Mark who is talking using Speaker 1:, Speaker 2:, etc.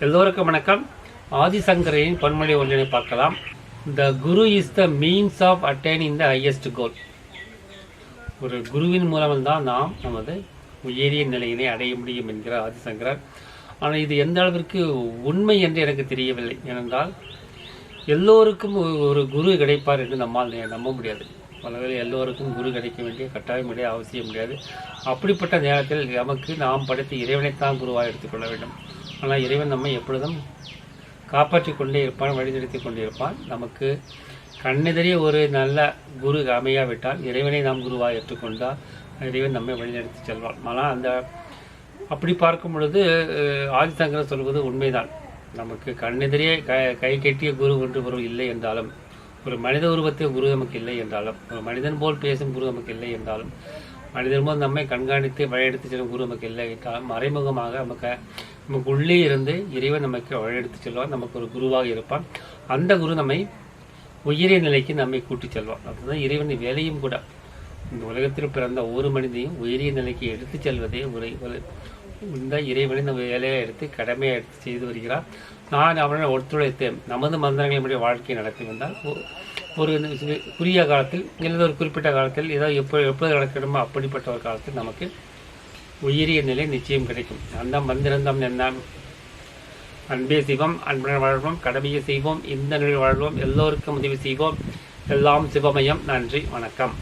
Speaker 1: எல்லோருக்கும் வணக்கம். ஆதிசங்கரின் பொன்மொழி ஒன்றினை பார்க்கலாம். The guru is the means of attaining the highest goal ஒரு குருவின் மூலம்தான் நாம் நமது உயரிய நிலையினை அடைய முடியும் என்கிறார் ஆதிசங்கரர். ஆனால் இது எந்த அளவிற்கு உண்மை என்று எனக்கு தெரியவில்லை. ஏனென்றால் எல்லோருக்கும் ஒரு- குரு கிடைப்பார் என்று நம்மால் நம்ப முடியாது. பலவேளை எல்லோருக்கும் குரு கிடைக்க வேண்டிய கட்டாயம் முடியாது அவசியம் முடியாது அப்படிப்பட்ட நேரத்தில் நமக்கு நாம் படைத்த இறைவனைத்தான் குருவாக எடுத்துக்கொள்ள வேண்டும். ஆனால் இறைவன் நம்மை எப்பொழுதும் காப்பாற்றி கொண்டே இருப்பான் வழிநடத்தி கொண்டே இருப்பான். நமக்கு கண்ணெதிரே ஒரு நல்ல குரு அமையாவிட்டால் இறைவனை நாம் குருவாக ஏற்றுக்கொண்டால் இறைவன் நம்மை வழிநடத்தி செல்வான். ஆனால் அந்த அப்படி பார்க்கும் பொழுது அஹ், சொல்வது உண்மைதான். நமக்கு கண்ணெதிரே க கை கட்டிய குரு ஒன்று பொருள் இல்லை என்றாலும் ஒரு மனித உருவத்தை குரு நமக்கு இல்லை என்றாலும் ஒரு மனிதன் போல் பேசும் குரு நமக்கு இல்லை என்றாலும் மனிதன் நம்மை கண்காணித்து வழியெடுத்து செல்லும் குரு நமக்கு இல்லை. மறைமுகமாக நமக்கு நமக்கு உள்ளே இருந்து இறைவன் நமக்கு வழியெடுத்து செல்வான். நமக்கு ஒரு குருவாக இருப்பான். அந்த குரு நம்மை உயரிய நிலைக்கு நம்மை கூட்டிச் செல்வான். அதுதான் இறைவனின் வேலையும் கூட. இந்த உலகத்தில் பிறந்த ஒவ்வொரு மனிதனையும் உயரிய நிலைக்கு எடுத்துச் செல்வதே உரை ஒரு- இந்த இறைவனை நம்ம வேலையை எடுத்து கடமையை எடுத்து செய்து வருகிறார். நான் அவனை ஒத்துழைத்து நமது மந்திரங்களினுடைய வாழ்க்கையை நடத்தி வந்தால் ஒரு குறுகிய காலத்தில் இல்லை ஒரு குறிப்பிட்ட காலத்தில் ஏதோ எப்போ எப்போது நடக்கணுமோ அப்படிப்பட்ட ஒரு காலத்தில் நமக்கு உயரிய நிலை நிச்சயம் கிடைக்கும். அந்த மந்திரந்தம் என்ன அன்பே சிவம் அன்புடன் வாழ்வோம் கடமையை செய்வோம் இந்த நிலையில் வாழ்வோம் எல்லோருக்கும் உதவி செய்வோம். எல்லாம் சிவமயம். நன்றி வணக்கம்.